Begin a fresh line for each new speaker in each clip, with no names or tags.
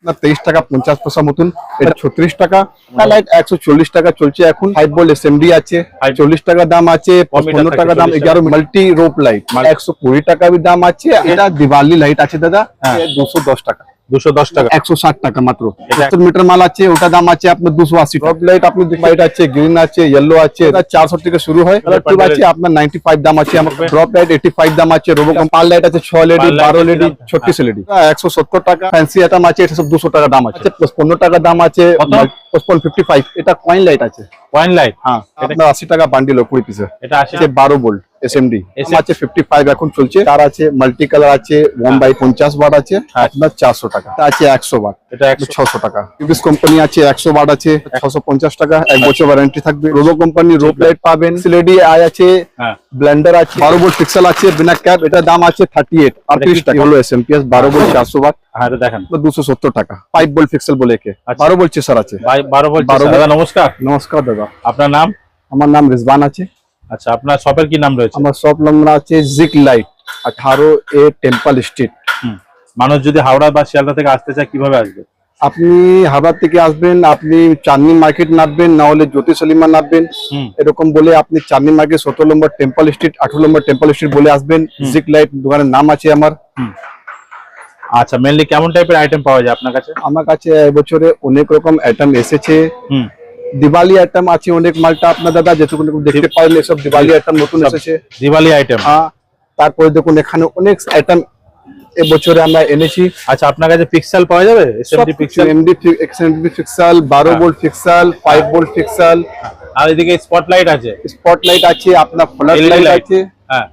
আপনার তেইশ টাকা পঞ্চাশ পয়সা মতন। এটা ছত্রিশ টাকা। লাইট একশো চল্লিশ টাকা চলছে এখন। ফাইভ বোল্ট এস আছে। চল্লিশ টাকা দাম আছে। পনেরো টাকা দাম। এগারো মাল্টি রোপ লাইট একশো কুড়ি টাকা দাম আছে। এটা দিওয়ালি লাইট আছে দাদা। দুশো দশ টাকা।
দুশো দশ টাকা।
একশো ষাট টাকা মাত্র। সত্তর মিটার মাল আছে ওটা দাম আছে আপনার দুশো আশি টপ লাইট আপনি লাইট আছে গ্রিন আছে ইয়েলো আছে এটা চারশো থেকে শুরু হয়। কালার টিউব আছে আপনার নাইনটি ফাইভ দাম আছে আমার ড্রপ লাইট এইটি ফাইভ দাম আছে রোবোকম পার লাইট আছে ছ লেডি
পার light
বারো
আছে
লেডি
দাম?
ছত্রিশ লেডি একশো সত্তর টাকা ফ্যান্সি আইটেম আছে এটা সব দুশো টাকা দাম আছে। পনেরো টাকা দাম আছে ফিফটি ফাইভ এটা কয়েন লাইট আছে।
পয়েন্ট লাইট
হ্যাঁ আপনার আশি টাকা বান্ডিল কুড়ি পিসে
এটা আসে
আছে বারো বোল্ট এসএমডি আছে ফিফটি ফাইভ এখন চলছে। তার আছে মাল্টি কালার আছে ওয়ান বাই পঞ্চাশ ওয়াট আছে আপনার চারশো টাকা। তা আছে একশো ওয়াট
এটা একশো
ছশো টাকা। ইউবিস কোম্পানি আছে একশো ওয়াট আছে ছশো পঞ্চাশ টাকা এক বছর ওয়ারেন্টি থাকবে। রোবো কোম্পানি রোপ লাইট পাবেন। সিলেডি আই আছে
হ্যাঁ।
ব্লেন্ডার আছে বারো বোল্ট পিক্সেল আছে বিনা ক্যাপ এটা দাম আছে থার্টি এইট আটত্রিশ টাকা। হলো এস এম পি এস বারো বোল্ট চারশো ওয়াট
হ্যাঁ দেখেন।
দুশো সত্তর টাকা। ফাইভ বোল্ট পিক্সেল বলে একে।
আচ্ছা।
বারো চেসার আছে।
বারো বলছি দাদা নমস্কার।
নমস্কার দাদা।
আপনার নাম?
আমার নাম রিজবান আছে।
আচ্ছা আপনার শপের কি নাম রয়েছে?
আমার শপ নম্বর আছে জিক লাইট আঠারো এ টেম্পল স্ট্রিট।
মানুষ যদি হাওড়া বা শিয়ালদা থেকে আসতে চায় কীভাবে আসবে?
আপনি হাওড়া থেকে আসবেন আপনি চাঁদনি মার্কেট নামবেন না হলে জ্যোতি সলিমা নামবেন। এরকম বলে আপনি চাঁদনি মার্কেট সতেরো নম্বর টেম্পল স্ট্রিট আঠারো নম্বর টেম্পল স্ট্রিট বলে আসবেন। জিক লাইট দোকানের নাম আছে আমার।
আচ্ছা মেনলি কেমন টাইপের আইটেম পাওয়া যায় আপনার কাছে?
আমার কাছে এবছরে অনেক রকম আইটেম এসেছে।
হুম।
দিওয়ালি আইটেম আছে অনেক মালটা আপনার দাদা যেটুকু দেখতে পারেন এসব দিওয়ালি আইটেম নতুন এসেছে।
দিওয়ালি আইটেম
হ্যাঁ তারপরে দেখুন এখানে অনেক আইটেম এবছরে আমরা এনেছি।
আচ্ছা আপনার কাছে পিক্সেল পাওয়া যাবে? SMD pixel
MD XMD pixel বারো
হ্যাঁ।
Volt pixel five volt pixel
আর এদিকে স্পটলাইট আছে?
স্পটলাইট আছে আপনার ফ্ল্যাশ লাইট আছে।
হ্যাঁ।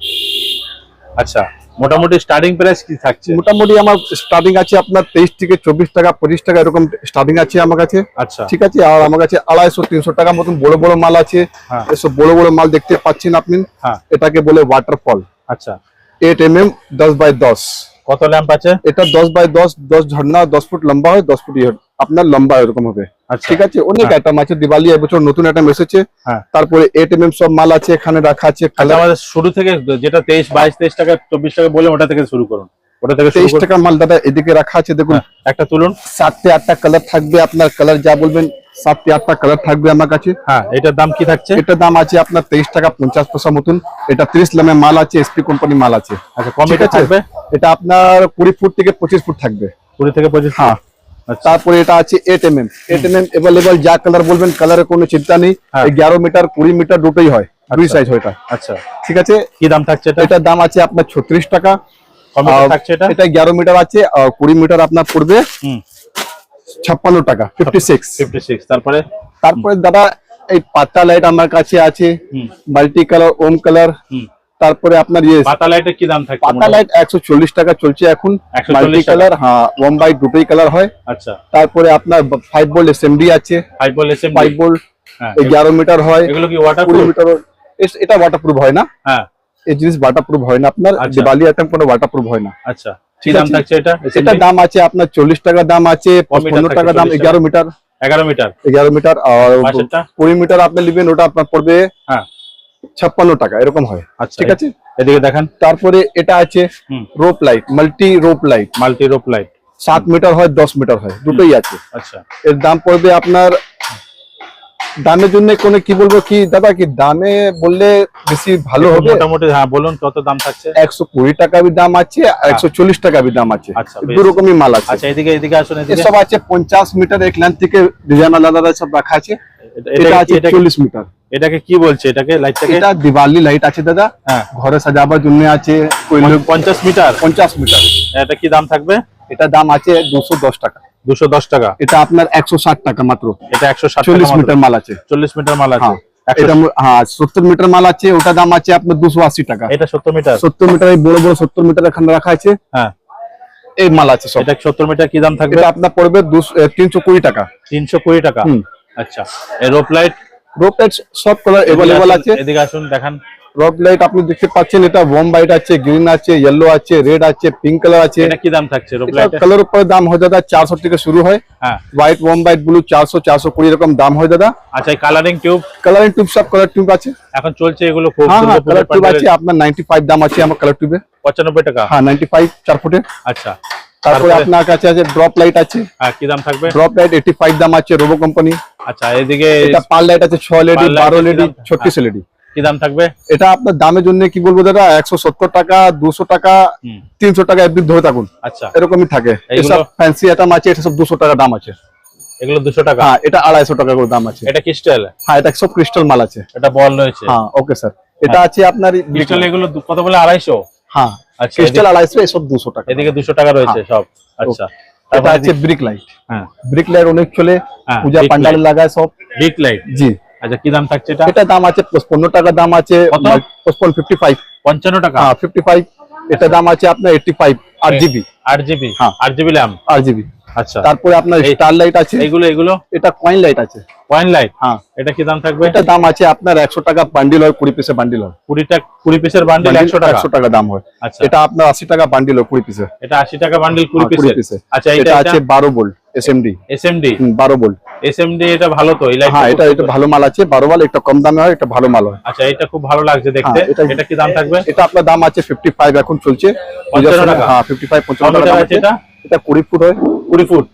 আচ্ছা। মোটামুটি স্টার্টিং প্রাইস কি থাকছে?
মোটামুটি আমার স্টার্টিং আছে আপনার তেইশ থেকে চব্বিশ টাকা পঁচিশ টাকা এরকম স্টার্টিং আছে আমার কাছে।
আচ্ছা।
ঠিক আছে? আর আমার কাছে আড়াইশো তিনশো টাকা মতন বড় বড় মাল আছে।
হ্যাঁ।
এসব বড় বড় মাল দেখতে পাচ্ছেন আপনি।
হ্যাঁ।
এটাকে বলে ওয়াটারফল
আচ্ছা।
এইট এম এম দশ বাই দশ।
কত ল্যাম্প আছে?
এটা দশ বাই দশ দশ ঝর্ণা দশ ফুট লম্বা হয় দশ ফুট ইয়ে আপনার লম্বা এরকম হবে।
আচ্ছা।
ঠিক আছে? অনেক
হ্যাঁ।
আইটেম আছে দিওয়ালি এবছর নতুন আইটেম এসেছে।
হ্যাঁ।
তারপরে এইট এম সব মাল আছে এখানে রাখা আছে
আচ্ছা আমাদের শুরু থেকে যেটা তেইশ বাইশ তেইশ টাকা চব্বিশ টাকা বলে ওটা থেকে শুরু করুন। ওটা থেকে
তেইশ মাল দাদা এদিকে রাখা আছে দেখুন।
হ্যাঁ, একটা তুলুন।
সাতটে আটটা কালার থাকবে আপনার কালার যা বলবেন সাতটে আটটা কালার থাকবে আমার কাছে।
হ্যাঁ এটার দাম কি থাকছে?
এটার দাম আছে আপনার তেইশ টাকা পঞ্চাশ পয়সা মতন। এটা ত্রিশ লামে মাল আছে এসপি কোম্পানি মাল আছে।
আচ্ছা কমিটা
আছে?
থাকবে?
এটা আপনার কুড়ি ফুট থেকে পঁচিশ ফুট থাকবে।
কুড়ি থেকে পঁচিশ
হ্যাঁ।
আচ্ছা।
তারপরে এটা আছে eight M M eight M M available যা কালার বলবেন কালারের কোনো চিন্তা নেই।
হ্যাঁ।
এগারো মিটার কুড়ি মিটার দুটোই হয় দুই সাইজ হয় এটা।
আচ্ছা।
ঠিক আছে?
কি দাম থাকছে এটা?
এটার দাম আছে আপনার ছত্রিশ টাকা।
এটা?
এগারো মিটার আছে কুড়ি মিটার আপনার পড়বে ছাপ্পান্ন টাকা ফিফটি সিক্স
ফিফটি সিক্স তারপরে?
তারপরে দাদা এই পাতা লাইট আমার কাছে আছে মাল্টি কালার ওম কালার তারপরে আপনার ইয়ে
পাতা লাইটের কি দাম
পাতা লাইট টাকা চলছে এখন
140
মাল্টি কালার হ্যাঁ বাই দুটোই কালার হয়।
আচ্ছা।
তারপরে আপনার ফাইভ বোল্ট এসএমডি আছে।
ফাইভ বল এসএম
ফাইভ বোল্ট
হ্যাঁ
এগারো মিটার হয়।
এগুলো কি ওয়াটার
কুড়ি মিটার এটা ওয়াটারপ্রুফ হয় না।
হ্যাঁ।
এই জিনিস ওয়াটারপ্রুফ হয় না আপনার
আচ্ছা।
দিওয়ালি আইটেম কোনো ওয়াটারপ্রুফ হয় না।
আচ্ছা। কি দাম থাকছে এটা?
এটা দাম আছে আপনার চল্লিশ টাকা দাম আছে পনেরো
থাকে?
টাকা দাম
40 টাকা?
এগারো মিটার।
এগারো মিটার?
এগারো মিটার আর
পাশেরটা
কুড়ি মিটার আপনি নেবেন ওটা আপনার পড়বে
হ্যাঁ।
ছাপ্পান্ন টাকা এরকম হয়।
আচ্ছা
ঠিক আছে?
এদিকে দেখেন।
তারপরে এটা আছে rope light multi rope light
multi rope light
সাত মিটার হয় দশ মিটার হয় দুটোই আছে।
আচ্ছা।
এর দাম পড়বে আপনার দামের জন্য কোনো কি বলব কি দাদা কি দামে বললে বেশি ভালো হবে?
মোটামুটি হ্যাঁ বলুন কত দাম থাকছে?
একশো কুড়ি টাকা বি দাম আছে আর একশো চল্লিশ টাকা বি দাম আছে।
আচ্ছা, বেশ।
দু রকমই মাল আছে।
আচ্ছা এদিকে এদিকে আসুন এদিকে।
এসব আছে পঞ্চাশ মিটার এক লাইন থেকে ডিজাইন আলাদা আলাদা সব রাখা আছে।
এটা-
আছে চল্লিশ মিটার।
এটাকে কি বলছে? এটাকে লাইটটাকে
এটা দিওয়ালি লাইট আছে দাদা।
হ্যাঁ।
ঘরে সাজাবার জন্য আছে
পঞ্চাশ মিটার?
পঞ্চাশ মিটার।
এটা কি দাম থাকবে?
এটা দাম আছে দুশো দশ টাকা।
দুশো দশ টাকা।
এটা আপনার একশো ষাট টাকা মাত্র।
এটা একশো
চল্লিশ মিটার মাল আছে।
চল্লিশ মিটার মাল আছে।
হ্যাঁ এটা হ্যাঁ সত্তর মিটার মাল আছে ওটা দাম আছে আপনার দুশো আশি টাকা।
এটা সত্তর মিটার?
সত্তর মিটার এই বড় বড় সত্তর মিটার এখানে রাখা আছে।
হ্যাঁ।
এই মাল আছে সব।
এটা সত্তর মিটার কি দাম থাকবে?
এটা আপনার পড়বে তিনশো কুড়ি টাকা।
তিনশো কুড়ি টাকা। আচ্ছা। এই রোপ লাইট
রোপ লাইট সব কালার এভেলেবল আছে।
এদিকে আসুন দেখান।
রোপ লাইট আপনি দেখতে পাচ্ছেন এটা হোয়াইট আছে গ্রিন আছে ইয়েলো আছে রেড আছে পিঙ্ক কালার আছে।
এটা কি দাম থাকছে
কালার উপরে দাম হয় দাদা চারশো থেকে শুরু হয়।
হ্যাঁ।
হোয়াইট হোয়াইট ব্লু চারশো চারশো কুড়ি এরকম দাম হয় দাদা।
আচ্ছা কালারিং টিউব
কালারিং টিউব সব কালার টিউব আছে।
এখন চলছে এগুলো খুব
হ্যাঁ হ্যাঁ কালার টিউব আছে আপনার নাইনটি ফাইভ দাম আছে আমার কালার টিউবে
পঁচানব্বই টাকা?
হ্যাঁ নাইনটি ফাইভ চার ফুটে।
আচ্ছা।
তারপরে? আপনার কাছে আছে ড্রপ লাইট আছে।
হ্যাঁ কি দাম থাকবে?
ড্রপ লাইট এইটি ফাইভ দাম আছে রোবো কোম্পানি
আচ্ছা এদিকে
এটা পার লাইট আছে ছয় এলইডি
পার লেডি
বারো
এর কি দাম? হ্যাঁ। থাকবে?
এটা আপনার দামের জন্য কি বলব দাদা? একশো সত্তর টাকা দুশো টাকা তিনশো টাকা একদিন ধরে থাকুন।
আচ্ছা।
এরকমই থাকে। এসব ফ্যান্সি আইটেম আছে এটা সব দুশো টাকা দাম আছে।
এগুলো দুশো টাকা?
হ্যাঁ এটা আড়াইশো টাকা করে দাম আছে।
এটা ক্রিস্টাল
হ্যাঁ এটা সব ক্রিস্টাল মাল আছে।
এটা বল রয়েছে।
হ্যাঁ ওকে স্যার এটা আছে আপনার
ক্রিস্টাল এগুলো কত বলে? আড়াইশো?
হ্যাঁ
আচ্ছা
ক্রিস্টাল আড়াইশো এসব দুশো টাকা।
এদিকে দুশো টাকা রয়েছে সব। আচ্ছা।
এটা আছে ব্রিক লাইট
হ্যাঁ।
ব্রিক লাইট অনেক চলে।
হ্যাঁ,
পূজা পান্ডালে লাগায় সব।
বিগ লাইট
জি।
আচ্ছা কি দাম থাকছে এটা?
এটা দাম আছে পনেরো টাকা দাম আছে? পঁচপন ফিফটি ফাইভ
পঞ্চান্ন টাকা?
হ্যাঁ ফিফটি ফাইভ এটা দাম আছে আপনার এইটটি ফাইভ আট জিবি
আট জিবি
হ্যাঁ।
আট জিবি ল্যাম
আট জিবি
আচ্ছা।
তারপরে আপনার স্টার লাইট আছে।
এইগুলো এগুলো
এটা কয়েন লাইট আছে।
কয়েন লাইট
হ্যাঁ।
এটা কি দাম থাকবে?
এটা দাম আছে আপনার একশো টাকা বান্ডিল হয় কুড়ি পিসের বান্ডিল হয়।
কুড়িটা কুড়ি পিসের বান্ডিল একশো টাকা?
একশো টাকা দাম হয়।
আচ্ছা।
এটা আপনার আশি টাকা বান্ডিল হয় কুড়ি পিসের
এটা আশি টাকা বান্ডিল কুড়ি
হ্যাঁ,
পিসের
পিসের
আচ্ছা
এটা আছে বারো volt S M D
SMD
বারো বোল্ট
এসএমডি এটা ভালো তো এই লাইট
হ্যাঁ এটা এটা ভালো মাল আছে বারো মাল এটা কম দামে হয় এটা ভালো মাল হয়।
আচ্ছা এটা খুব ভালো লাগছে দেখতে।
হ্যাঁ, এটা-
এটা কি দাম থাকবে?
এটা আপনার দাম আছে ফিফটি ফাইভ এখন চলছে। পূজার
পঞ্চান্ন
সময়-
টাকা?
হ্যাঁ ফিফটি ফাইভ পঞ্চান্ন
কত
টাকা দাম
টাকা
আছে
আছে। এটা?
এটা কুড়ি ফুট হয়?
কুড়ি ফুট।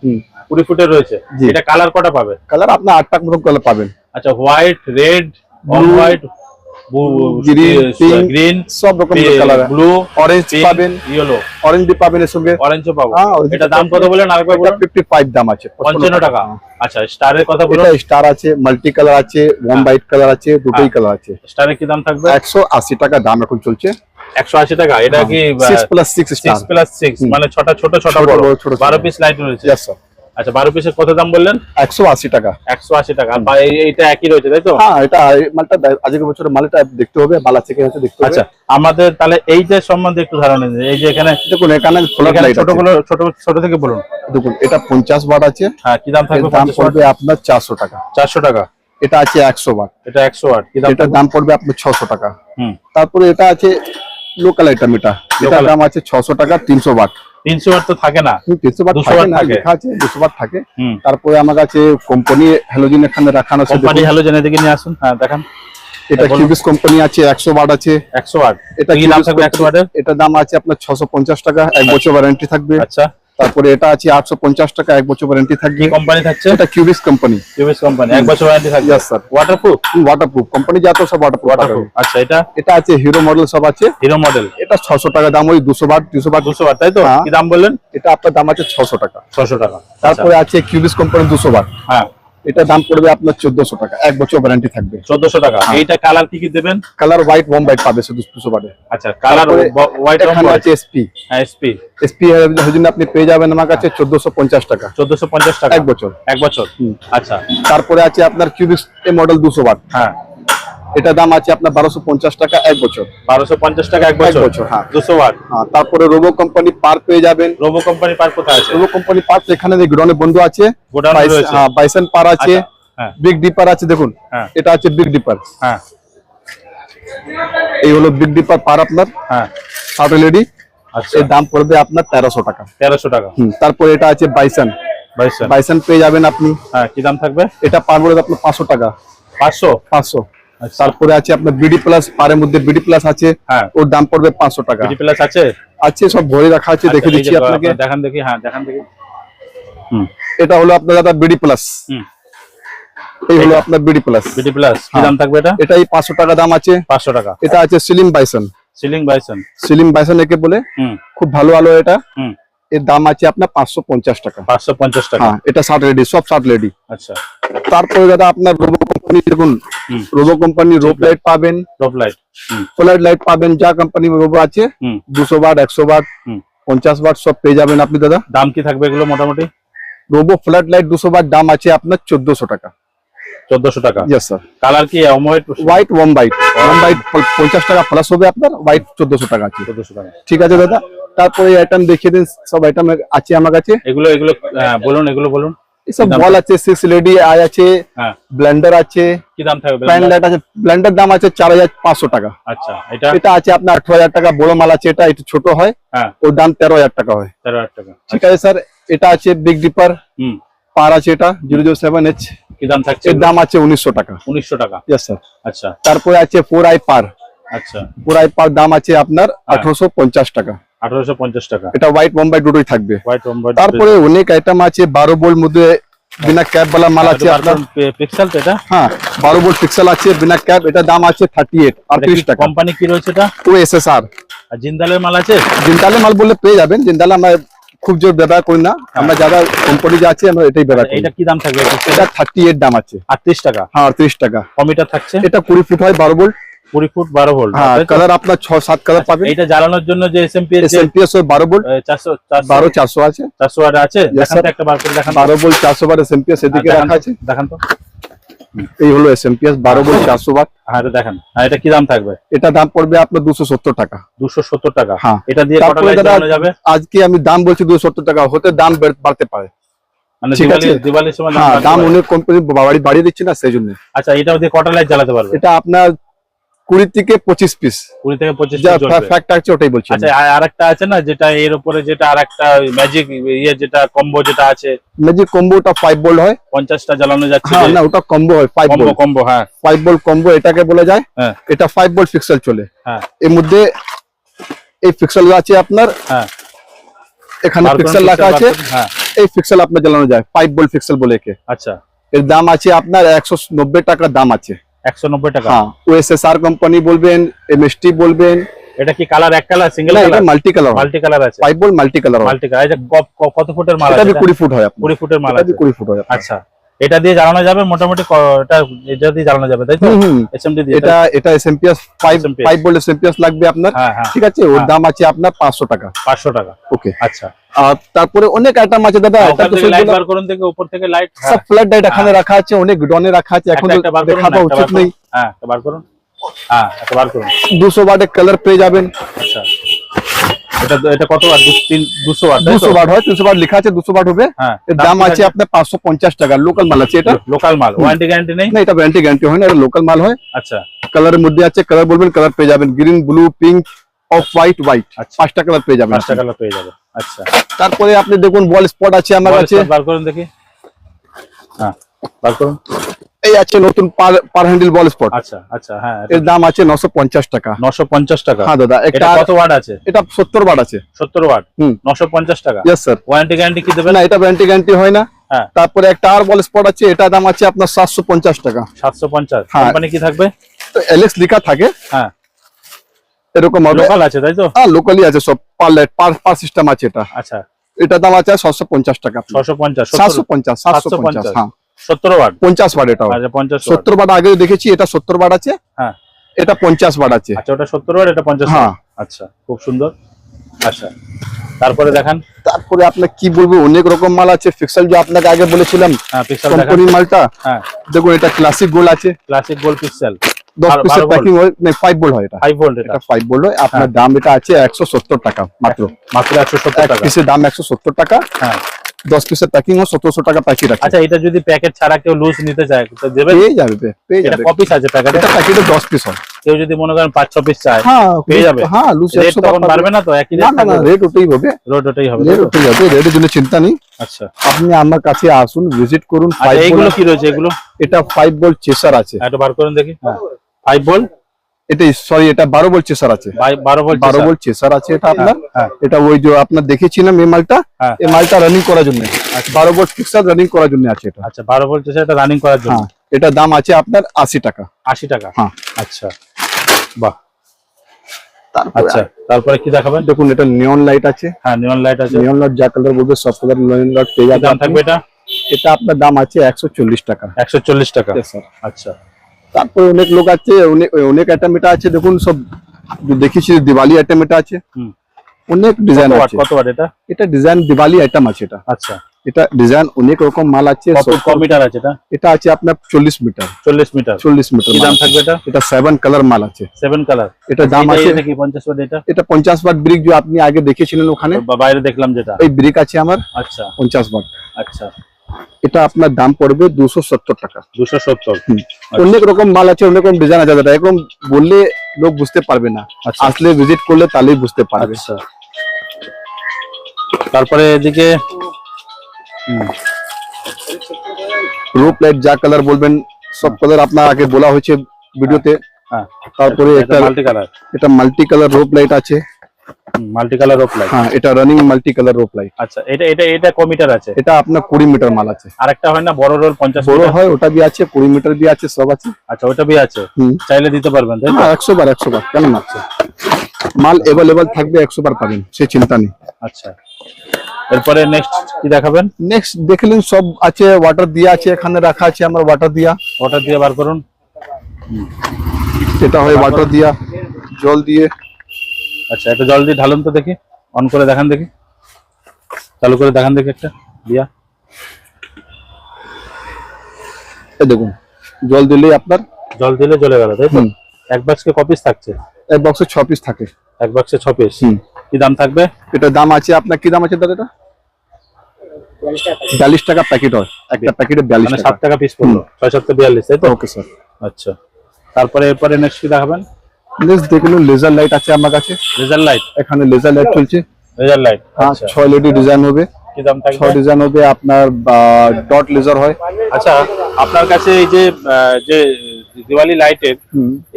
কুড়ি ফুটের রয়েছে। এটা কালার কটা পাবে?
কালার আপনার আট টাকা মতন কালার পাবেন।
আচ্ছা হোয়াইট রেড হোয়াইট গ্রিন
সব রকম কালার
ব্লু
অরেঞ্জ পাবেন
ইয়েলো
অরেঞ্জ পাবেন এর সঙ্গে।
অরেঞ্জও পাবো।
হ্যাঁ,
এটা দাম কত বলেন আরেকবার বলুন?
ফিফটি ফাইভ দাম আছে
পঞ্চান্ন টাকা। আচ্ছা স্টারের কথা বলুন।
এটা স্টার আছে মাল্টি কালার আছে ওয়ান
হ্যাঁ।
হোয়াইট কালার আছে দুটোই কালার আছে।
স্টারের কি দাম থাকবে?
একশো আশি টাকা দাম এখন চলছে।
একশো আশি টাকা। এটা কি
six plus six star
six plus six মানে ছটা ছোট ছটা বড়।
বড়, ছোট ছোট।
বারো পিস লাইট রয়েছে।
স্যার
আচ্ছা বারো পিসের কত দাম বললেন?
একশো আশি টাকা।
একশো আশি টাকা। আর এইটা একই রয়েছে তাই তো?
হ্যাঁ এটা মালটা আজকের বছরের মালটা দেখতে হবে বালা থেকে হচ্ছে দেখতে হবে।
আচ্ছা আমাদের তাহলে এইটা সম্বন্ধে একটু ধারণা দিন। এই যে এখানে
দেখুন এখানে লাইট
ছোট ছোট থেকে বলুন।
দেখুন এটা পঞ্চাশ ওয়াট আছে।
হ্যাঁ কি দাম থাকবে
দাম পড়বে আপনার চারশো টাকা।
চারশো টাকা।
এটা আছে একশো ওয়াট
এটা একশো আট কি দাম
পড়বে আপনার ছশো টাকা।
হুম।
তারপরে এটা আছে লোকাল আইটেম এটা। এটার দাম আছে ছশো টাকা তিনশো ওয়াট
তিনশো বার তো থাকে না।
তিনশো বার
200
থাকে না
থাকে।
লেখা আছে দুশো বার থাকে। তারপরে আমার কাছে কোম্পানি হ্যালোজিন এখানে রাখানো আছে
কোম্পানি
দেখুন।
হ্যালো দিকে নিয়ে আসুন। হ্যাঁ দেখান।
এটা কিউবিস কোম্পানি আছে একশো ওয়াট আছে। এটা
কি দাম থাকবে একশো ওয়াটের
এটার দাম আছে আপনার ছশো পঞ্চাশ টাকা এক বছর ওয়ারেন্টি থাকবে।
আচ্ছা।
তারপরে এটা আছে আটশো পঞ্চাশ টাকা এক বছর ওয়ারেন্টি থাকবে।
কোম্পানি থাকছে?
এটা কিউবিস কোম্পানি
কিউবিস কোম্পানি এক বছর ওয়ারেন্টি থাকবে।
Yes sir
waterproof
waterproof company যা তো সব ওয়াটারপ্রুফ
ওয়াটারপ্রুফ আচ্ছা এটা?
এটা আছে হিরো মডেল সব আছে।
হিরো মডেল
এটা ছশো টাকা দাম ওই দুশো বার দুশো বার।
দুশো বার তাই তো?
হ্যাঁ।
কি দাম বললেন?
এটা আপনার দাম আছে ছশো টাকা।
ছশো টাকা।
তারপরে আছে কিউবিস কোম্পানি দুশো বার।
হ্যাঁ।
এটা দাম পড়বে আপনার চোদ্দশো টাকা। এক বছর ওয়ারেন্টি থাকবে।
চোদ্দশো টাকা। এইটা কালার কি কি দেবেন?
কালার হোয়াইট ওয়াম হোয়াইট পাবে শুধু দুশো
আচ্ছা কালার হোয়াইট
এখানে আছে এসপি
হ্যাঁ এসপি
এসপি জন্য আপনি পেয়ে যাবেন আমার কাছে চোদ্দশো পঞ্চাশ টাকা।
চোদ্দশো পঞ্চাশ টাকা।
এক বছর।
এক বছর। আচ্ছা।
তারপরে আছে আপনার কিউবিক্স মডেল দুশো বার
হ্যাঁ।
এটা দাম আছে আপনার বারোশো পঞ্চাশ টাকা এক বছর।
বারোশো পঞ্চাশ টাকা এক বছর?
বছর, হ্যাঁ।
দুশো ওয়াট?
হ্যাঁ তারপরে রোবো কোম্পানি পার পেয়ে যাবেন।
রোবো কোম্পানি পার কোথায় আছে?
রোবো কোম্পানি পার এখানে গ্রাউন্ডে বন্ধু আছে
গোডাউন
বাইস-
রয়েছে।
হ্যাঁ, বাইসন পার আছে
আচ্ছা, হ্যাঁ।
বিগ ডিপার আছে দেখুন
হ্যাঁ।
এটা আছে বিগ ডিপার
হ্যাঁ।
এই হলো বিগ ডিপার পার আপনার।
হ্যাঁ।
এলইডি
আচ্ছা।
এর দাম পড়বে আপনার তেরোশো টাকা।
তেরোশো টাকা।
হুম, তারপরে এটা আছে বাইসন
বাইশন
বাইসন পেয়ে যাবেন আপনি।
হ্যাঁ কি দাম থাকবে?
এটা পার পড়বে আপনার পাঁচশো টাকা।
পাঁচশো?
পাঁচশো। তারপরে আছে আপনার বিডি প্লাস পারের মধ্যে বিডি প্লাস আছে
হ্যাঁ।
ওর দাম পড়বে পাঁচশো টাকা।
বিডি প্লাস আছে?
আছে সব ভরে রাখা আছে দেখে
আচ্ছা,
দিচ্ছি আপনাকে।
দেখান দেখি হ্যাঁ দেখান দেখি। হুম।
এটা হলো আপনার দাদা বিডি প্লাস
হুম।
এই হলো আপনার বিডি প্লাস
বিডি প্লাস কি। দাম থাকবে এটা?
এটা এই পাঁচশো টাকা দাম আছে।
পাঁচশো টাকা।
এটা আছে ceiling bison.
Ceiling bison.
Ceiling bison একে বলে। খুব ভালো আলো এটা।
হুম।
এর দাম আছে আপনার পাঁচশো পঞ্চাশ টাকা।
পাঁচশো পঞ্চাশ টাকা।
হ্যাঁ এটা ষাট রেডি সব ষাট রেডি
আচ্ছা।
তারপরে দাদা আপনার রোবো কোম্পানি দেখুন রোবো কোম্পানি রোপ লাইট পাবেন
টপ লাইট
ফ্লাড লাইট পাবেন যা কোম্পানি রোবো আছে দুশো ওয়াট একশো ওয়াট পঞ্চাশ ওয়াট সব পেয়ে যাবেন আপনি দাদা।
দাম কি থাকবে এগুলো মোটামুটি?
রোবো ফ্লাড লাইট দুশো ওয়াট দাম আছে আপনার চোদ্দশো টাকা।
চোদ্দশো টাকা?
ইয়েস স্যার
কালার কি হোয়াইট
হোয়াইট ওয়াম বাইট পঞ্চাশ টাকা প্লাস হবে আপনার হোয়াইট চোদ্দশো টাকা আছে।
চোদ্দশো টাকা।
ঠিক আছে দাদা। তারপরে আইটেম দেখিয়ে দিন সব আইটেম আছে আমার কাছে।
এগুলো এগুলো বলুন এগুলো বলুন।
এসব বল আছে সিক্স লেডি আই আছে
হ্যাঁ।
ব্লেন্ডার আছে
কি দাম থাকবে
প্যান লাইট আছে ব্লেন্ডার দাম আছে চার হাজার পাঁচশো টাকা।
আচ্ছা এটা?
এটা আছে আপনার আঠারো হাজার টাকা বড় মাল আছে এটা একটু ছোট হয়
হ্যাঁ।
ওর দাম তেরো হাজার টাকা হয়।
তেরো হাজার টাকা।
ঠিক আছে স্যার এটা আছে বিগ ডিপার পার আছে এটা জিরো জিরো সেভেন এইচ
কি দাম থাকছে?
এর দাম আছে উনিশশো টাকা।
উনিশশো টাকা।
ইয়েস স্যার
আচ্ছা।
তারপরে আছে ফোর আই পার।
আচ্ছা।
ফোর আই পার দাম আছে আপনার আঠারোশো পঞ্চাশ টাকা।
আঠারোশো পঞ্চাশ টাকা।
এটা হোয়াইট বোম্বাই দুটোই থাকবে।
হোয়াইট
তারপরে অনেক আইটেম আছে বারো বোল মধ্যে বিনা ক্যাপ বালা মাল আছে আপনার।
পিক্সেল তো এটা?
হ্যাঁ বারো বোল পিক্সেল আছে বিনা ক্যাপ এটা দাম আছে টাকা।
কোম্পানি কি রয়েছে এটা?
ও আর
জিন্দালের মাল আছে?
জিন্দালে মাল বললে পেয়ে যাবেন জিন্দালে আমরা খুব জোর ব্যবহার করি না। আমরা যারা কোম্পানি যে আছে আমরা এটাই ব্যবহার করি।
এটা কি দাম থাকবে?
এটা থার্টি এইট দাম আছে।
আটত্রিশ টাকা?
হ্যাঁ আটত্রিশ টাকা।
কমিটার থাকছে?
এটা কুড়ি ফুট হয় বারো বোল্ট
কুড়ি ফুট বারো ভোল্ট।
হ্যাঁ কালার আপনার ছ সাত কালার পাবেন।
এইটা জ্বালানোর জন্য যে S M P
S M S বারো বোল্ট
চারশো
বারো চারশো আছে।
চারশো ওয়াট আছে। একটা বার করে দেখান
বারো বোল্ট চারশো বার এস এম পি এস
আর
এদিকে রাখা আছে।
দেখান তো।
এই হলো এস এম বারো বোল্ট চারশো বার
হ্যাঁ এটা দেখান। আর এটা কি দাম থাকবে?
এটা দাম পড়বে আপনার দুশো সত্তর টাকা।
দুশো সত্তর টাকা।
হ্যাঁ।
এটা দিয়ে যাবে?
আজকে আমি দাম বলছি দুশো সত্তর টাকা হতে দাম বাড়তে পারে।
মানে
ঠিক আছে।
দিওয়ালির সময় দাম
হ্যাঁ দাম অনেক কোম্পানি বাড়ি বাড়িয়ে দিচ্ছে না সেই জন্য।
আচ্ছা এটা দিয়ে কটা লাইট জ্বালাতে পারবে?
এটা আপনার কুড়ি থেকে পঁচিশ পিস
কুড়ি থেকে পঁচিশ
যা ফ্যাক্ট আছে ওটাই বলছি
আচ্ছা আর আরেকটা আছে না যেটা এর উপরে যেটা আরেকটা ম্যাজিক ইয়ে যেটা কম্বো যেটা আছে।
ম্যাজিক কম্বোটা ফাইভ বোল্ট হয়।
পঞ্চাশটা জ্বালানো যাচ্ছে।
হ্যাঁ না ওটা কম্বো হয় ফাইভ
কম্বো কম্বো হ্যাঁ।
ফাইভ বোল্ট কম্বো এটাকে বলা যায়।
হ্যাঁ।
এটা ফাইভ বোল্ট পিক্সেল চলে।
হ্যাঁ।
এর মধ্যে এই পিক্সেল আছে আপনার।
হ্যাঁ।
এখানে
করুন,
রাখা আছে।
হ্যাঁ।
এই পিক্সেল আপনার জ্বালানো যায় ফাইভ বোল্ট পিক্সেল বলে একে।
আচ্ছা।
এর দাম আছে আপনার একশো নব্বই টাকা দাম আছে।
একশো নব্বই টাকা।
হ্যাঁ ওএসএসআর কোম্পানি বলবেন এমএসটি বলবেন।
এটা কি কালার এক কালার সিঙ্গেল
এটা
colour
multi colour
multi colour আছে
মাল্টি কালার
মাল্টি কালার এটা কত ফুটের মাল
এটা
আছে
বি কুড়ি ফুট হয় আপনার।
কুড়ি ফুটের মাল
এটা ফুট হয়
আচ্ছা। এটা দিয়ে জ্বালানো যাবে মোটামুটি এটা এটা দিয়ে জ্বালানো যাবে তাই তো। এসএমডি দিয়ে
এটা এটা SMPS five
SMPS
five volt SMPS লাগবে আপনার।
হ্যাঁ হ্যাঁ।
ঠিক আছে ওর
হ্যাঁ।
দাম আছে আপনার পাঁচশো টাকা।
পাঁচশো টাকা।
ওকে।
আচ্ছা।
আর তারপরে অনেক আইটেম আছে দাদা এটা তো
লাইট বার করুন থেকে উপর থেকে লাইট
সব ফ্ল্যাট লাইট এখানে রাখা আছে অনেক ডনে রাখা আছে এখন
একটা
উচিত নেই।
হ্যাঁ বার করুন। হ্যাঁ একটা বার করুন।
দুশো ওয়াটের কালার পেয়ে যাবেন।
আচ্ছা। এটা এটা কত তিন দুশো ওয়াট তাই তো?
দুশো ওয়াট হয় তিনশো ওয়াট লেখা আছে দুশো ওয়াট হবে।
হ্যাঁ।
এর দাম আছে আপনার পাঁচশো পঞ্চাশ টাকা। লোকাল মাল আছে এটা?
লোকাল মাল। ওয়ারেন্টি গ্যারান্টি নেই?
না এটা গ্যারান্টি গ্যারান্টি হয় না এটা লোকাল মাল হয়।
আচ্ছা।
কালারের মধ্যে আছে কালার বলবেন কালার পেয়ে যাবেন। Green blue pink off white white. পাঁচটা কালার পেয়ে যাবেন
পাঁচটা কালার পেয়ে যাবে আচ্ছা।
তারপরে আপনি দেখুন বল স্পট আছে আমার কাছে।
বার করুন দেখি। হ্যাঁ বার করুন।
এই আছে নতুন পার হ্যান্ডেল বল স্পট
আচ্ছা আচ্ছা হ্যাঁ
এর দাম আছে নশো পঞ্চাশ টাকা।
নশো পঞ্চাশ টাকা।
হ্যাঁ দাদা
এটা কত ওয়াট আছে?
এটা সত্তর বার আছে।
সত্তর ওয়াট
হুম।
নশো পঞ্চাশ টাকা?
ইয়েস স্যার
ওয়ারেন্টি গ্যারান্টি কি দেবেন?
না এটা গ্যারান্টি গ্যারান্টি হয় না।
হ্যাঁ।
তারপরে একটা আর বল স্পট আছে এটা দাম আছে আপনার সাতশো পঞ্চাশ টাকা।
সাতশো পঞ্চাশ।
হ্যাঁ।
কোম্পানি কি থাকবে?
তো এলএক্স লেখা থাকে।
হ্যাঁ।
এরকম
লোকাল আছে তাই তো?
হ্যাঁ লোকালি আছে সব। পার লাইট পার পার সিস্টেম আছে এটা।
আচ্ছা।
এটা দাম আছে সাতশো পঞ্চাশ টাকা।
ছশো পঞ্চাশ
সাতশো পঞ্চাশ সাতশো
750
পঞ্চাশ। হ্যাঁ।
সত্তর ওয়াট?
পঞ্চাশ বার এটা
আচ্ছা পঞ্চাশ
সত্তর বার আগে দেখেছি এটা সত্তর বার আছে
হ্যাঁ।
এটা পঞ্চাশ বার আছে।
আচ্ছা ওটা সত্তর ওয়াট এটা পঞ্চাশ
হ্যাঁ।
আচ্ছা খুব সুন্দর। আচ্ছা তারপরে দেখান।
তারপরে আপনার কি বলব অনেক রকম মাল আছে। ফিক্সাল যে আপনাকে আগে বলেছিলাম
হ্যাঁ
কোম্পানির মালটা
হ্যাঁ।
দেখুন এটা ক্লাসিক গোল আছে।
ক্লাসিক গোল্ড পিক্সেল
দশ পিসের প্যাকিং হয় না ফাইভ বোল্ট হয় এটা।
ফাইভ এটা।
ফাইভ বোল্ট হয়। আপনার দাম এটা আছে একশো সত্তর টাকা মাত্র।
মাত্র একশো সত্তর টাকা।
পিসের দাম একশো সত্তর টাকা।
হ্যাঁ।
দশ পিসের প্যাকিং ও সতেরোশো টাকা প্যাকেট আছে
আচ্ছা এটা যদি প্যাকেট ছাড়া কেউ লুজ নিতে চায় তো দেবেন
পেয়ে যাবে পেয়ে যাবে।
কপিস আছে প্যাকেটে
এটা প্যাকেটে দশ পিস হয়।
কেউ যদি মনে করেন পাঁচ ছ পিস চায়
হ্যাঁ
পেয়ে যাবে?
হ্যাঁ লুজ
রেট
একশো
তখন বাড়বে না তো? একই রেট
না না রেট ওটাই হবে।
রোড ওটাই হবে
রেট ওটাই হবে। রেটের জন্য চিন্তা নেই।
আচ্ছা।
আপনি আমার কাছে আসুন ভিজিট করুন।
আচ্ছা
ফাইভ
এইগুলো
বোল্ট
কি রয়েছে? এগুলো
এটা ফাইভ বোল্ট চেসার আছে।
একটা বার করুন দেখি। ফাইভ ভোল্ট
এটা সরি এটা বারো বোল্ট চেসার আছে।
বারো
চেসার আছে এটা আপনার।
হ্যাঁ।
এটা ওই যে আপনার দেখেছিলাম এই মালটা
হ্যাঁ।
এই মালটা রানিং করার জন্য। বারো ফিক্সার রানিং করার জন্য আছে এটা।
আচ্ছা বারো এটা রানিং করার জন্য।
হ্যাঁ এটা দাম আছে আপনার আশি টাকা।
আশি টাকা?
হ্যাঁ।
আচ্ছা। বাহ।
তারপরে
আচ্ছা তারপরে কি দেখাবেন?
দেখুন এটা নিয়ন লাইট আছে।
হ্যাঁ নিয়ন লাইট আছে।
নিয়ন লাইট যা কালার বলবে সব কালার নিয়ন লাইট পেয়ে।
থাকবে এটা?
আপনার দাম আছে একশো চল্লিশ টাকা।
একশো চল্লিশ টাকা। আচ্ছা।
তারপরে অনেক লোক আছে অনেক অনেক আইটেম এটা আছে দেখুন সব যে দেখেছি দিওয়ালি আইটেম এটা আছে।
হুম।
অনেক ডিজাইন
কত ওয়াট
আছে।
কত ওয়াট এটা?
এটা ডিজাইন দিওয়ালি আইটেম আছে এটা।
আচ্ছা।
এটা ডিজাইন অনেক রকম মাল আছে
কত
সব-
ক মিটার আছে এটা?
এটা আছে আপনার চল্লিশ মিটার
চল্লিশ মিটার
চল্লিশ মিটার
কি দাম
মাল আছে।
থাকবে এটা?
এটা সেভেন কালার মাল আছে।
সেভেন কালার
এটা দাম আছে
কি পঞ্চাশ ওয়াট এটা?
এটা পঞ্চাশ বাট ব্রিক যে আপনি আগে দেখেছিলেন ওখানে।
বা- বাইরে দেখলাম যেটা।
এই ব্রিক আছে আমার।
আচ্ছা।
পঞ্চাশ বাট
আচ্ছা।
এটা আপনার দাম পড়বে দুশো সত্তর টাকা।
দুশো সত্তর।
অনেক রকম মাল আছে অনেক রকম ডিজাইন আছে দাদা এরকম বললে লোক বুঝতে পারবে না।
আচ্ছা।
আসলে ভিজিট করলে তাহলেই বুঝতে পারবে।
আচ্ছা। তারপরে এদিকে
রূপ লাইট যা কালার বলবেন সব কালার আপনার আগে বলা হয়েছে ভিডিওতে।
হ্যাঁ।
তারপরে একটা
মাল্টি কালার
এটা মাল্টি কালার রূপ লাইট আছে।
মাল্টি কালার অফ লাইট
হ্যাঁ এটা running multi colour rope light
আচ্ছা এটা এটা এটা ক মিটার আছে?
এটা আপনার কুড়ি মিটার মাল আছে।
আরেকটা হয় না বড় রোল পঞ্চাশ
বড় হয় ওটা বি আছে কুড়ি মিটার বি আছে সব আছে।
আচ্ছা ওটা বি আছে? চাইলে দিতে পারবেন তাই
হ্যাঁ একশো বার একশো বার কেন না? মাল অ্যাভেলেবল থাকবে একশো বার পাবেন সে চিন্তা নেই।
আচ্ছা। এরপরে নেক্সট কি দেখাবেন?
নেক্সট দেখলেন সব আছে ওয়াটার দিয়া আছে এখানে রাখা আছে আমার ওয়াটার দিয়া।
ওটা দিয়ে বার করুন।
এটা হয় ওয়াটার দিয়া জল দিয়ে।
আচ্ছা একটা জল দিয়ে ঢালুন তো দেখি। অন করে দেখান দেখি। চালু করে দেখান দেখি একটা। দিয়া।
এই দেখুন জল দিলেই আপনার
জল দিলে চলে গেল তাই তো? এক বাক্সে কপিস থাকছে?
এক বক্সে ছ পিস থাকে।
এক বাক্সে ছ পিস
হুম।
কি দাম থাকবে?
এটা দাম আছে আপনার কি দাম আছে দাদা এটা? বিয়াল্লিশ টাকা প্যাকেট হয়। একটা প্যাকেটে বিয়াল্লিশ
মানে সাত টাকা পিস পড়ল। ছয় সাতটা বিয়াল্লিশ তাই তো?
ওকে স্যার
আচ্ছা। তারপরে এরপরে নেক্সট কি দেখাবেন?
নেক্সট দেখুন লেজার লাইট আছে আমার কাছে।
রেজার লাইট
এখানে লেজার লাইট চলছে।
রেজার লাইট
হ্যাঁ
আচ্ছা।
ছয় লেডি ডিজাইন হবে।
কি দাম থাকবে?
ছয় ডিজাইন হবে আপনার ডট লেজার হয়।
আচ্ছা আপনার কাছে এই যে যে দিওয়ালি লাইটের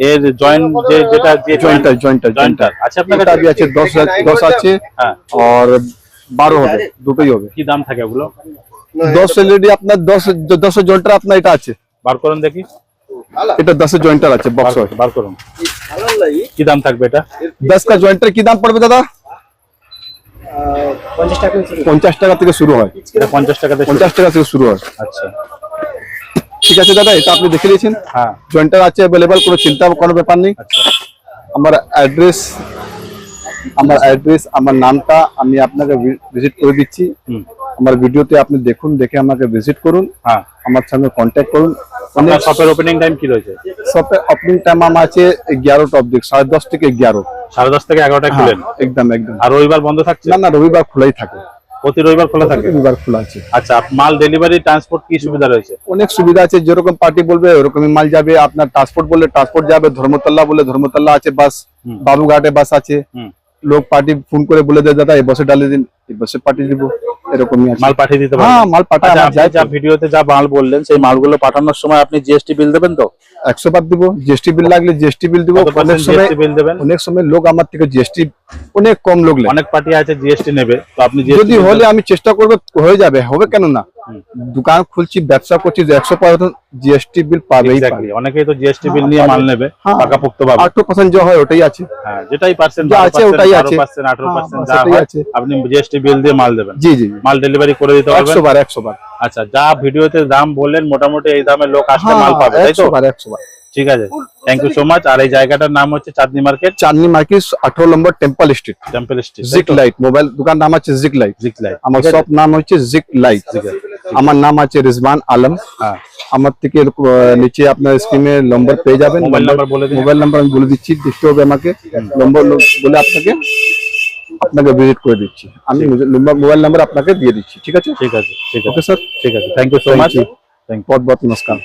এর জয়েন্ট যে যেটা যে
জয়েন্টার জয়েন্টার
জয়েন্টার আছে আপনার কাছে
আছে দশ দশ আছে।
হ্যাঁ।
আর বারো হবে দুটোই হবে।
কি দাম থাকে ওগুলো?
দশ এলইডি আপনার দশ দশ জয়েন্টার আপনার এটা আছে।
বার করুন দেখি।
এটা দশের জয়েন্টার আছে
বার
বক্স হয়
বার করুন। কি দাম থাকবে এটা?
দশ का জয়েন্টার কি দাম পড়বে দাদা? পঞ্চাশ টাকা থেকে শুরু হয়।
এটা পঞ্চাশ শুরু।
পঞ্চাশ টাকা থেকে শুরু হয়।
আচ্ছা।
ঠিক আছে দাদা এটা আপনি দেখে নিয়েছেন।
হ্যাঁ।
জয়েন্টার আছে অ্যাভেলেবল কোনো চিন্তা কোনো ব্যাপার নেই।
আচ্ছা।
আমার অ্যাড্রেস আমার অ্যাড্রেস আমার নামটা আমি আপনাকে ভিজিট করে দিচ্ছি।
হুম।
আমার ভিডিওতে আপনি দেখুন দেখে আমাকে ভিজিট করুন
হ্যাঁ।
আমার সঙ্গে কন্ট্যাক্ট করুন।
আপনার শপের ওপেনিং টাইম কি রয়েছে?
শপে ওপেনিং টাইম আমার আছে এগারোটা অব্দি সাড়ে দশ থেকে এগারো।
সাড়ে দশ থেকে এগারোটায় খুলেন?
একদম একদম।
আর রবিবার বন্ধ থাকছে?
না না রবিবার খোলাই থাকে।
প্রতি রবিবার খোলা থাকে?
রবিবার খোলা আছে।
আচ্ছা মাল ডেলিভারি ট্রান্সপোর্ট কি সুবিধা রয়েছে?
অনেক সুবিধা আছে যেরকম পার্টি বলবে ওরকমই মাল যাবে। আপনার ট্রান্সপোর্ট বললে ট্রান্সপোর্ট যাবে ধর্মতল্লা বলে ধর্মতল্লা আছে বাস বাবুঘাটে বাস আছে। লোক পার্টি ফোন করে বলে দেয় দাদা এই বসে ডালে দিন এই বসে পার্টি দিব। এরকমই
মাল পাঠিয়ে দিতে পারবেন।
হ্যাঁ মাল পাঠায়
আচ্ছা,
যায়
যা ভিডিওতে যা মাল বললেন সেই মালগুলো পাঠানোর সময় আপনি জিএসটি বিল দেবেন তো?
একশো বার দিব জিএসটি বিল লাগলে জিএসটি বিল দিব। অনেক সময়
বিল দেবেন?
অনেক সময় লোক আমার থেকে জিএসটি অনেক কম লোক
অনেক পার্টি আছে জিএসটি নেবে তো আপনি
যদি হলে আমি চেষ্টা করব হয়ে যাবে হবে কেন না? দোকান খুলছি ব্যবসা করছি একশো পার্সেন্ট জিএসটি বিল পাবেই
অনেকেই তো জিএসটি বিল নিয়ে মাল নেবে
হ্যাঁ।
পাকাপোক্ত পাবে
পার্সেন্ট যা হয় ওটাই আছে।
হ্যাঁ যেটাই পার্সেন্ট
আছে ওটাই আছে।
আঠারো
হ্যাঁ,
পার্সেন্ট
হ্যাঁ,
যা হয়। আপনি জিএসটি বিল দিয়ে মাল দেবেন।
জি জি
মাল ডেলিভারি করে দিতে পারবেন।
একশো বার একশো বার।
আচ্ছা যা ভিডিওতে দাম বললেন মোটামুটি এই দামে লোক আসলে মাল
হ্যাঁ,
পাবে তাই তো? ঠিক আছে থ্যাংক ইউ সো মাচ আর এই জায়গাটার নাম হচ্ছে চাঁদনি মার্কেট।
চাঁদনি মার্কেট আঠারো number temple street
temple street
জিক light mobile দোকান নাম আছে জিক লাইট
জিক লাইট
আমার সব নাম হচ্ছে জিক লাইট আমার নাম আছে আলম
হ্যাঁ।
আমার থেকে নিচে আপনার স্ক্রিনে নম্বর পেয়ে যাবেন।
মোবাইল নাম্বার বলে
মোবাইল নাম্বার আমি বলে দিচ্ছি দেখতে হবে আমাকে। নম্বর বলে আপনাকে। আপনাকে ভিজিট করে দিচ্ছি আমি মোবাইল নাম্বার আপনাকে দিয়ে দিচ্ছি ঠিক আছে
ঠিক আছে ঠিক আছে
স্যার
ঠিক আছে thank you so much thank
বহুত বহুত নমস্কার